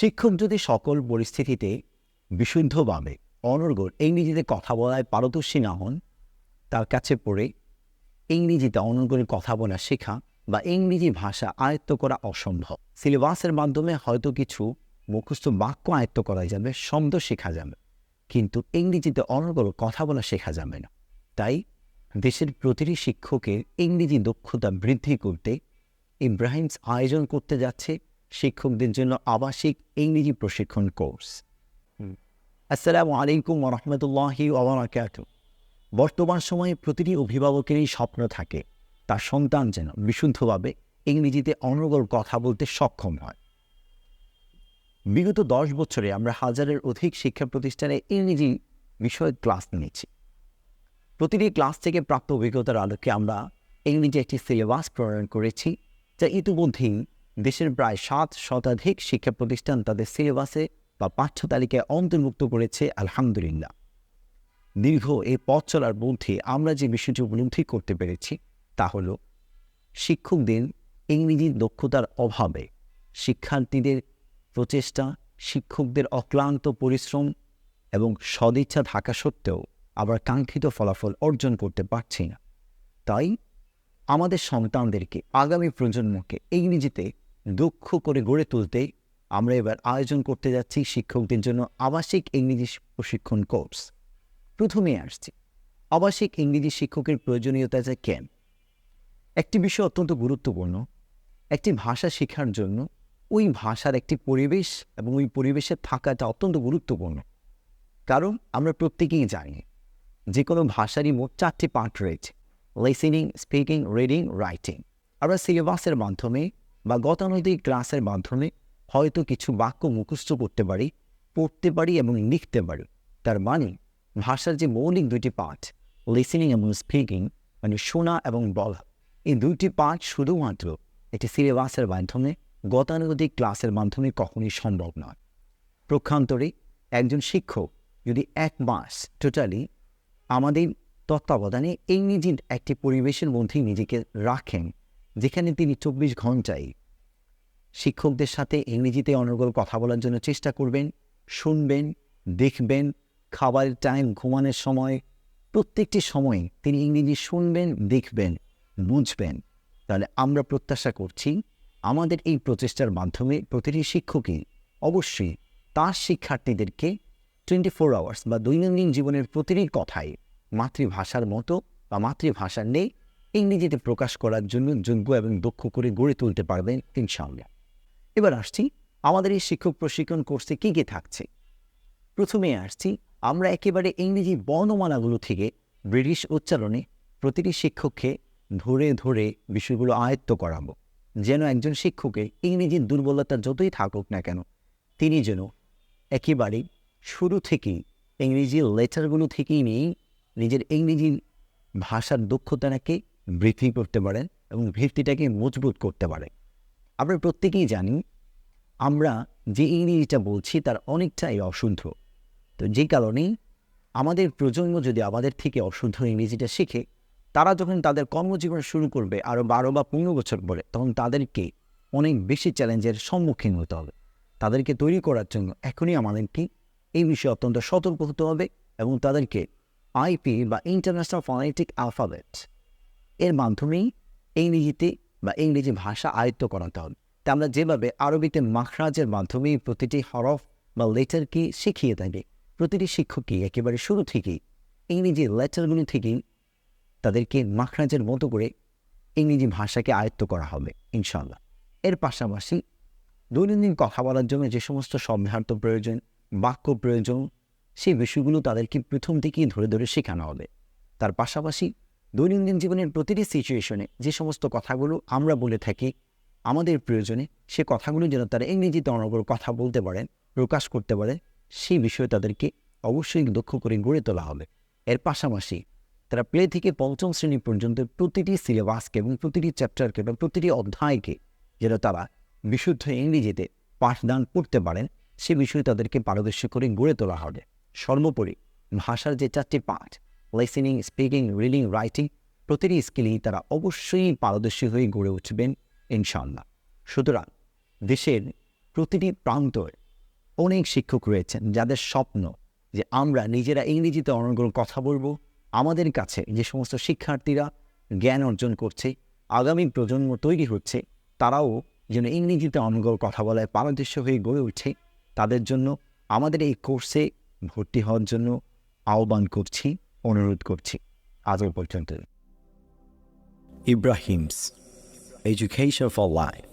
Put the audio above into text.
শিক্ষক যদি সকল পরিস্থিতিতে বিশুদ্ধভাবে অনর্গল ইংরেজিতে কথা বলায় পারদর্শী না হন, তার কাছে পড়ে ইংরেজিতে অনর্গলের কথা বলা শেখা বা ইংরেজি ভাষা আয়ত্ত করা অসম্ভব। সিলেবাসের মাধ্যমে হয়তো কিছু মুখস্থ বাক্য আয়ত্ত করা যাবে, শব্দ শেখা যাবে, কিন্তু ইংরেজিতে অনর্গল কথা বলা শেখা যাবে না। তাই দেশের প্রতিটি শিক্ষকের ইংরেজি দক্ষতা বৃদ্ধি করতে ইব্রাহিমস আয়োজন করতে যাচ্ছে। শিক্ষকদের জন্য আবাসিক ইংরেজি প্রশিক্ষণ কোর্স। আসসালামু আলাইকুম রহমতুল্লাহি ওবরাকাত বর্তমান সময়ে প্রতিটি অভিভাবকেরই স্বপ্ন থাকে তার সন্তান যেন বিশুদ্ধভাবে ইংরেজিতে অনর্গল কথা বলতে সক্ষম হয়। বিগত দশ বছরে আমরা হাজারের অধিক শিক্ষা প্রতিষ্ঠানে ইংরেজি বিষয়ে ক্লাস নিয়েছি। প্রতিটি ক্লাস থেকে প্রাপ্ত অভিজ্ঞতার আলোকে আমরা ইংরেজি একটি সিলেবাস প্রণয়ন করেছি যা ইতিমধ্যেই দেশের প্রায় সাত শতাধিক শিক্ষা প্রতিষ্ঠান তাদের সিলেবাসে বা পাঠ্য তালিকায় অন্তর্ভুক্ত করেছে, আলহামদুলিল্লাহ। দীর্ঘ এই পথ চলার মধ্যে আমরা যে বিষয়টি উপলব্ধি করতে পেরেছি, তা হল শিক্ষকদের ইংরেজি দক্ষতার অভাবে শিক্ষার্থীদের প্রচেষ্টা, শিক্ষকদের অক্লান্ত পরিশ্রম এবং সদিচ্ছা থাকা সত্ত্বেও আবার কাঙ্ক্ষিত ফলাফল অর্জন করতে পারছি না। তাই আমাদের সন্তানদেরকে আগামী প্রজন্মকে ইংরেজিতে দক্ষ করে গড়ে তুলতে আমরা এবার আয়োজন করতে যাচ্ছি শিক্ষকদের জন্য আবাসিক ইংরেজি প্রশিক্ষণ কোর্স। প্রথমে আসছি। আবাসিক ইংরেজি শিক্ষকের প্রয়োজনীয়তা যে কেন? একটি বিষয় অত্যন্ত গুরুত্বপূর্ণ। একটি ভাষা শেখার জন্য ওই ভাষার একটি পরিবেশ এবং ওই পরিবেশে থাকাটা অত্যন্ত গুরুত্বপূর্ণ। কারণ আমরা প্রত্যেকেই জানি যে কোনো ভাষারই মোট চারটি পার্ট রয়েছে। লিসেনিং স্পিকিং রিডিং রাইটিং আমরা সিলেবাসের মাধ্যমে বা গতানুগতিক ক্লাসের মাধ্যমে হয়তো কিছু বাক্য মুখস্থ করতে পারি, পড়তে পারি এবং লিখতে পারি। তার মানে ভাষার যে মৌলিক দুইটি পাঠ লিসেনিং এবং স্পিকিং মানে শোনা এবং বলা, এই দুইটি পাঠ শুধুমাত্র একটি সিলেবাসের মাধ্যমে, গতানুগতিক ক্লাসের মাধ্যমে কখনই সম্ভব নয়। প্রক্ষান্তরে একজন শিক্ষক যদি এক মাস টোটালি আমাদের তত্ত্বাবধানে ইংরেজির একটি পরিবেশের মধ্যেই নিজেকে রাখেন, যেখানে তিনি চব্বিশ ঘন্টায় শিক্ষকদের সাথে ইংরেজিতে অনর্গল কথা বলার জন্য চেষ্টা করবেন, শুনবেন, দেখবেন, খাবারের টাইম ঘুমানোর সময়, প্রত্যেকটি সময়ে তিনি ইংরেজি শুনবেন, দেখবেন, বুঝবেন। তাহলে আমরা প্রত্যাশা করছি আমাদের এই প্রচেষ্টার মাধ্যমে প্রতিটি শিক্ষকই অবশ্যই তার শিক্ষার্থীদেরকে টোয়েন্টি ফোর আওয়ার্স বা দৈনন্দিন জীবনের প্রতিটি কথাই মাতৃভাষার মতো বা মাতৃভাষার নেই ইংরেজিতে প্রকাশ করার জন্য যোগ্য এবং দক্ষ করে গড়ে তুলতে পারবেন ইনশাআল্লাহ। এবার আসছি আমাদের এই শিক্ষক প্রশিক্ষণ কোর্সে কী কী থাকছে। প্রথমে আসছি আমরা একেবারে ইংরেজি বর্ণমালাগুলো থেকে ব্রিটিশ উচ্চারণে প্রতিটি শিক্ষককে ধরে ধরে বিষয়গুলো আয়ত্ত করাবো। যেন একজন শিক্ষকের ইংরেজির দুর্বলতা যতই থাকুক না কেন, তিনি যেন একেবারে শুরু থেকেই ইংরেজির লেটারগুলো থেকেই নিয়েই নিজের ইংরেজি ভাষার দক্ষতাটাকে বৃদ্ধি করতে পারেন এবং ভিত্তিটাকে মজবুত করতে পারেন। আমরা প্রত্যেকেই জানি, আমরা যে ইংরেজিটা বলছি তার অনেকটাই অশুদ্ধ। তো যে কারণেই আমাদের প্রজন্ম যদি আমাদের থেকে অশুদ্ধ ইংরেজিটা শিখে, তারা যখন তাদের কর্মজীবন শুরু করবে আরও বারো বা পনেরো বছর পরে, তখন তাদেরকে অনেক বেশি চ্যালেঞ্জের সম্মুখীন হতে হবে। তাদেরকে তৈরি করার জন্য এখনই আমাদেরকে এই বিষয়ে অত্যন্ত সতর্ক হতে হবে এবং তাদেরকে আইপি বা ইন্টারন্যাশনাল ফনেটিক আলফাবেট এর মাধ্যমেই ইংরেজিতে বা ইংরেজি ভাষা আয়ত্ত করাতে হবে। তা আমরা যেভাবে আরবিতে মাখরাজের মাধ্যমে প্রতিটি হরফ বা লেটারকে শিখিয়ে থাকি, প্রতিটি শিক্ষককে একেবারে শুরু থেকেই ইংরেজি লেটারগুলি থেকেই তাদেরকে মাখরাজের মতো করে ইংরেজি ভাষাকে আয়ত্ত করা হবে ইনশাল্লাহ এর পাশাপাশি দৈনন্দিন কথা বলার জন্য যে সমস্ত শব্দার্থ প্রয়োজন, বাক্য প্রয়োজন, সেই বিষয়গুলো তাদেরকে প্রথম থেকেই ধরে ধরে শেখানো হবে। তার পাশাপাশি দৈনন্দিন জীবনের প্রতিটি সিচুয়েশনে যে সমস্ত কথাগুলো আমরা বলে থাকি, আমাদের প্রয়োজনে সে কথাগুলো যেন তারা ইংরেজিতে অনর্গল কথা বলতে পারেন, প্রকাশ করতে পারে সেই বিষয়ে তাদেরকে অবশ্যই দক্ষ করে গড়ে তোলা হবে। এর পাশাপাশি তারা প্লে থেকে পঞ্চম শ্রেণি পর্যন্ত প্রতিটি সিলেবাসকে এবং প্রতিটি চ্যাপ্টারকে এবং প্রতিটি অধ্যায়কে যেন তারা বিশুদ্ধ ইংরেজিতে পাঠদান করতে পারেন, সে বিষয়ে তাদেরকে পারদর্শী করে গড়ে তোলা হবে। সর্বোপরি ভাষার যে চারটি পাঠ লিসেনিং স্পিকিং রিডিং রাইটিং প্রতিটি স্কিলেই তারা অবশ্যই পারদর্শী হয়ে গড়ে উঠবেন ইনশাল্লাহ সুতরাং দেশের প্রতিটি প্রান্তর অনেক শিক্ষক রয়েছেন যাদের স্বপ্ন যে আমরা নিজেরা ইংরেজিতে অনর্গল কথা বলব, আমাদের কাছে যে সমস্ত শিক্ষার্থীরা জ্ঞান অর্জন করছে, আগামী প্রজন্ম তৈরি হচ্ছে, তারাও যেন ইংরেজিতে অনর্গল কথা বলায় পারদর্শী হয়ে গড়ে উঠছে তাদের জন্য আমাদের এই কোর্সে ভর্তি হওয়ার জন্য আহ্বান করছি। অনুরোধ করছি আজও পর্যন্ত Ibrahim's Education for Life.